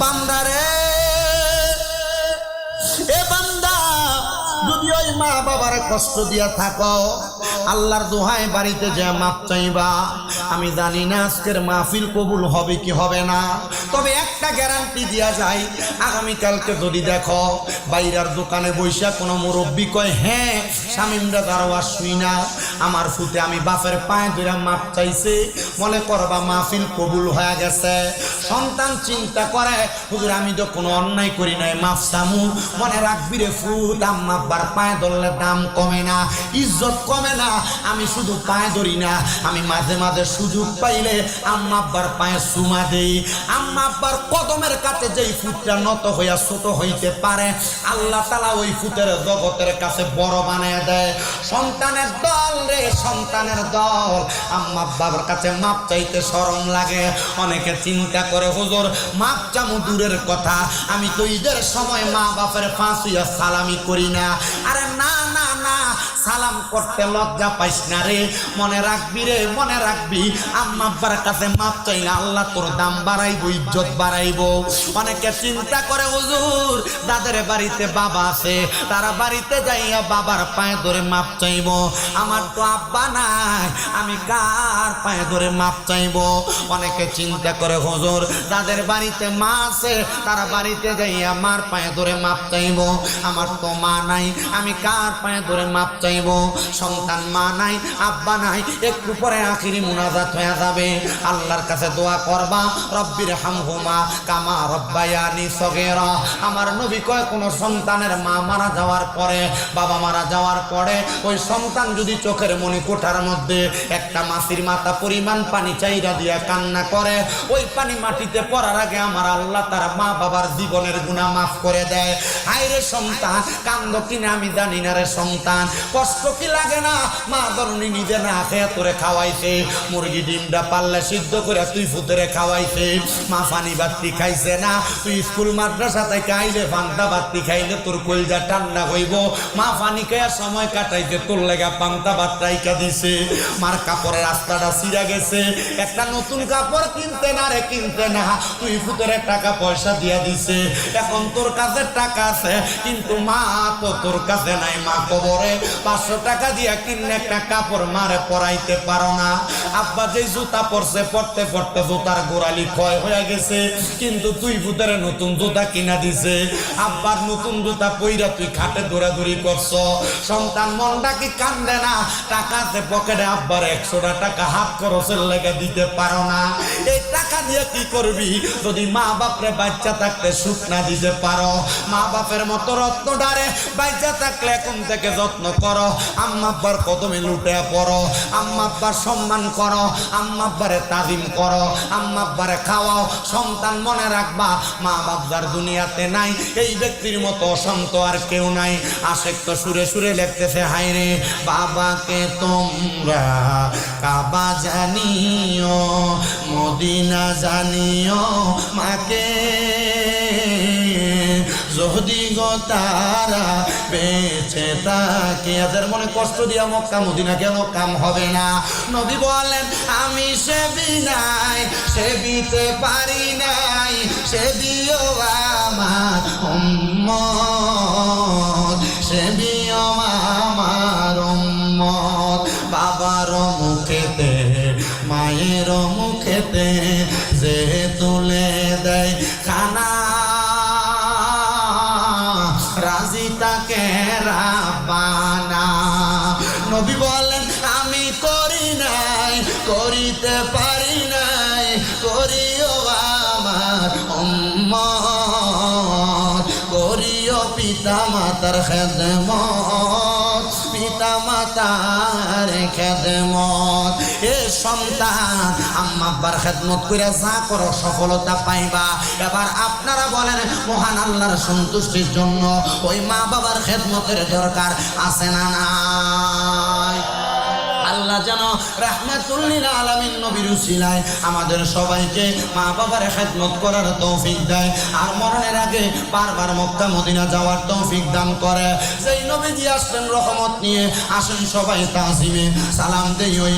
বান্দারে এ বান্দা, যদি ওই মা বাবার কষ্ট দিয়া থাকো, আল্লাহর দোহায় বাড়িতে যা মাপ চাইবা, আমি জানি না আজকের মাহফিল কবুল হবে কি হবে না। তবে একটা গ্যারান্টি দেওয়া যায় আগামীকালকে যদি দেখো, বাইরের দোকানে বৈশা কোনো মুরব্বী কয় হ্যাঁ স্বামীমরা কারও আর শুই না। আমার ফুতে আমি বাপের পায়ে ধরে মাপ চাইছে। মনে করবা মাহফিল কবুল হয়ে গেছে। সন্তান চিন্তা করে, হুজুর, আমি তো কোনো অন্যায় করি নাই মাফ সামু মনে রাখবি রে ফুট আম্মা আব্বার পায়ে ধরলে দাম কমে না, ইজ্জত কমে না। আমি শুধু পায়ে ধরি না, আমি মাঝে মাঝে সুযোগ পাইলে আম্মা আব্বার পায়ে সুমা দেই। আম্মা আব্বার কদমের কাছে যেই ফুটটা নত হইয়া ছোট হইতে পারে, আল্লাহ তালা ওই ফুটের জগতের কাছে বড় বানিয়ে দেয়। সন্তানের দল রে সন্তানের দল। আম্মা বাবার কাছে মাপ চাইতে শরম লাগে। অনেকে চিন্তা করে, হুজুর, মাপ চামু দূরের কথা। আমি তো ঈদের সময় মা বাপের ফাঁসিয়া সালামি করি না। আরে না না সালাম করতে লজ্জা পাইস না রে। মনে রাখবি রে, মনে রাখবি। আম্মা কাছে মাপ চাইলে আল্লাহ তোর দাম বাড়াইবো, ইজ্জত বাড়াইবো। অনেকে চিন্তা করে, হুজুর যাদের বাড়িতে বাবা আছে। তারা বাড়িতে যাইয়া বাবার পায়ে ধরে মাপ চাইব। আমার তো আব্বা নাই, আমি কার পায়ে ধরে মাপ চাইব? অনেকে চিন্তা করে, হুজুর যাদের বাড়িতে মা আছে, তারা বাড়িতে যাইয়া মার পায়ে ধরে মাপ চাইব। আমার তো মা নাই, আমি কার পায়ে ধরে মাপ চাইব। সন্তান মা নাই, আব্বা নাই, একটু পরে আখিরি মুনাজাত হয়ে যাবে। আল্লাহর কাছে দোয়া করবা, রব্বির হামহুমা কামা রব্বায়ানি সগেরা। আমার নবী কয়, কোনো সন্তানের মা মারা যাওয়ার পরে, বাবা মারা যাওয়ার পরে, ওই সন্তান যদি চোখের মনি কোঠার মধ্যে একটা মাসির মাথা পরিমাণ পানি চাইরা দিয়া কান্না করে, ওই পানি মাটিতে পড়ার আগে আমার আল্লাহ তার মা বাবার জীবনের গুণা মাফ করে দেয়। হাইরে সন্তান, কান্দ কিনা আমি জানি না রে সন্তান কষ্ট কি লাগে না? মা ধরনি নিজে না খেয়ে তোরে খাওয়াইছে। মুরগি ডিমটা পাল্লে সিদ্ধ করে তুই ফুতরে খাওয়াইছে। মা পানি বাতি খাইছে না। তুই স্কুল, মাদ্রাসা থেকে আইলে পান্তা বাতি খাইলে তোর কলজা ঠান্ডা হইব। মা পানি খাইয়া সময় কাটাইতে তোর লেগা পান্তা ভাত রাইকা দিছে। মার কাপড়ের রাস্তাটা ছিঁড়া গেছে। একটা নতুন কাপড় কিনতে না রে, কিনতে না। তুই ফুতরে টাকা পয়সা দিয়া দিছে। এখন তোর কাছে টাকা আছে, কিন্তু মা তো তোর কাছে নাই, মা কবরে। পাঁচশো টাকা দিয়া কিনে একটা কাপড় মারে পরাইতে পারো না। আব্বা যে জুতা পরছে পড়তে পড়তে জুতার গোড়ালি ক্ষয় হয়ে গেছে। কিন্তু তুই ভূতারে নতুন জুতা কিনা দিছে। আব্বার নতুন জুতা পইরা তুই খাটে দৌড়াদৌড়ি করছ। সন্তান মনটা কি কান্দে না? টাকাতে পকেটে, আব্বার একশোটা টাকা হাত খরচের লেগে দিতে পারো না। এই টাকা দিয়ে কি করবি? যদি মা বাপরে বাচ্চা থাকতে সুখ না দিতে পারো, মা বাপের মতো রত্ন ডারে বাচ্চা থাকলে এখন থেকে যত্ন করো। আম্মা আব্বার কদমে লুটে পড়ো। আম্মা আব্বার সম্মান করো। আম্মা আব্বারে তাজিম করো। আম্মা আব্বারে খাওয়াও। সন্তান মনে রাখবা, মা বাবার দুনিয়াতে নাই, এই ব্যক্তির মতো অশান্ত আর কেউ নাই। আশেক তো সুরে সুরে লেখতেছে হাই রে বাবাকে তোমরা কাবা জানিও, মদিনা জানিও, মাকে যদি গো তারা বেঁচে থাকে। এদের মনে কষ্ট দিয়া মক্কা, মদিনা কেন কাম হবে না। নবী বলেন, আমি সে নাই সে বিতে পারি নাই। সে দিও আমার উম্মত। সে দিও আমার উম্মত। বাবার মুখেতে, মায়ের মুখেতে যে তুলে দেয়। খানা রাবানা নবী বলেন, আমি করি নাই, করিতে পারি নাই, করিও আমার করিও পিতা মাতার খেদমত। পিতা মাতার খেদমত। এ সন্তান, আম্মা আব্বার খেদমত করে যা করো, সফলতা পাইবা। এবার আপনারা বলেন, মহান আল্লাহর সন্তুষ্টির জন্য ওই মা বাবার খেদমতের দরকার আছে না আল্লাহ যেন রাহমাতুল্লিল আলামিন নবীর উসিলায় আমাদের সবাইকে মা বাবার খেদমত করার তৌফিক দেয় আর মরণের আগে বারবার মক্কা মদিনা যাওয়ার তৌফিক দান করে। যেই নবীজি আসলেন রহমত নিয়ে, আসেন সবাই তাজিমে। সালাম দেই ওই